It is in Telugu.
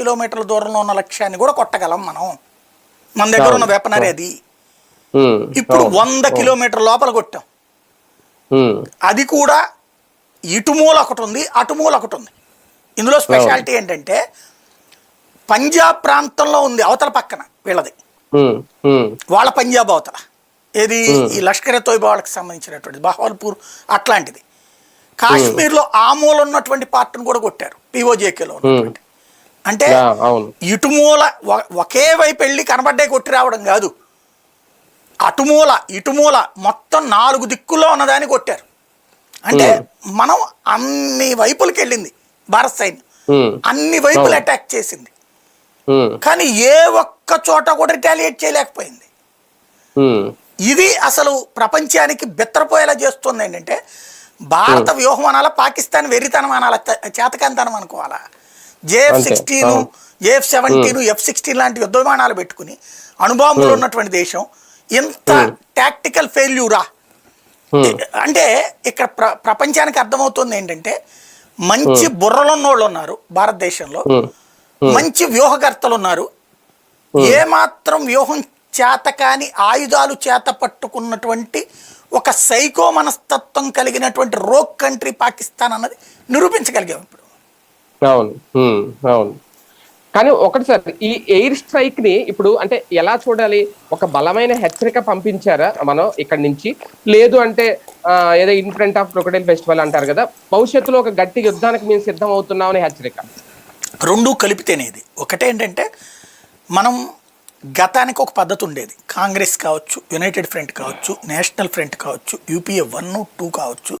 కిలోమీటర్ల దూరంలో ఉన్న లక్ష్యాన్ని కూడా కొట్టగలం మనం. మన దగ్గర ఉన్న వెపనరీ అది ఇప్పుడు వంద కిలోమీటర్ల లోపల కొట్టాం. అది కూడా ఇటుమూల ఒకటి ఉంది అటుమూల ఒకటి ఉంది. ఇందులో స్పెషాలిటీ ఏంటంటే పంజాబ్ ప్రాంతంలో ఉంది అవతల పక్కన వీళ్ళది. వాళ్ళ పంజాబ్ అవతల. ఏది? ఈ లష్కర్ తోయిబా వాళ్ళకి సంబంధించినటువంటి బహవల్పూర్ అట్లాంటిది. కాశ్మీర్లో ఆ మూల ఉన్నటువంటి పార్టీని కూడా కొట్టారు పిఓజేకేలో ఉన్నటువంటి. అంటే ఇటుమూల ఒకే వైపు వెళ్ళి కనబడ్డే కొట్టి రావడం కాదు. అటుమూల ఇటుమూల మొత్తం నాలుగు దిక్కుల్లో ఉన్నదాన్ని కొట్టారు. అంటే మనం అన్ని వైపులకి వెళ్ళింది భారత సైన్యం అన్ని వైపులు అటాక్ చేసింది. కానీ ఏ ఒక్క చోట కూడా రిటాలియేట్ చేయలేకపోయింది. ఇది అసలు ప్రపంచానికి బెత్తరపోయేలా చేస్తుంది ఏంటంటే భారత వ్యూహం అనాలా పాకిస్తాన్ వెర్రితనం అనాలా చేతకంతనం అనుకోవాలా? JF sixteen. JF seventeen F sixteen లాంటి యుద్ధ విమానాలు పెట్టుకుని అణుబాంబులు ఉన్నటువంటి దేశం ఇంత టాక్టికల్ ఫెయిల్యూరా? అంటే ఇక్కడ ప్ర ప్రపంచానికి అర్థమవుతుంది ఏంటంటే మంచి బుర్రలున్నోళ్ళు ఉన్నారు భారతదేశంలో. మంచి వ్యూహకర్తలు ఉన్నారు ఏమాత్రం వ్యూహం చేత కాని ఆయుధాలు చేత పట్టుకున్నటువంటి ఒక సైకో మనస్తత్వం కలిగినటువంటి రోక్ కంట్రీ పాకిస్తాన్ అన్నది నిరూపించగలిగాం అవును. అవును. కానీ ఒకటి సార్ ఈ ఎయిర్ స్ట్రైక్ని ఇప్పుడు అంటే ఎలా చూడాలి? ఒక బలమైన హెచ్చరిక పంపించారా మనం ఇక్కడ నుంచి? లేదు అంటే ఏదో in front of crocodile festival అంటారు కదా భవిష్యత్తులో ఒక గట్టి యుద్ధానికి మేము సిద్ధం అవుతున్నామని హెచ్చరిక. రెండూ కలిపితేనే ఇది. ఒకటేంటంటే మనం గతానికి ఒక పద్ధతి ఉండేది. కాంగ్రెస్ కావచ్చు యునైటెడ్ ఫ్రంట్ కావచ్చు నేషనల్ ఫ్రంట్ కావచ్చు యూపీఏ వన్ టూ కావచ్చు.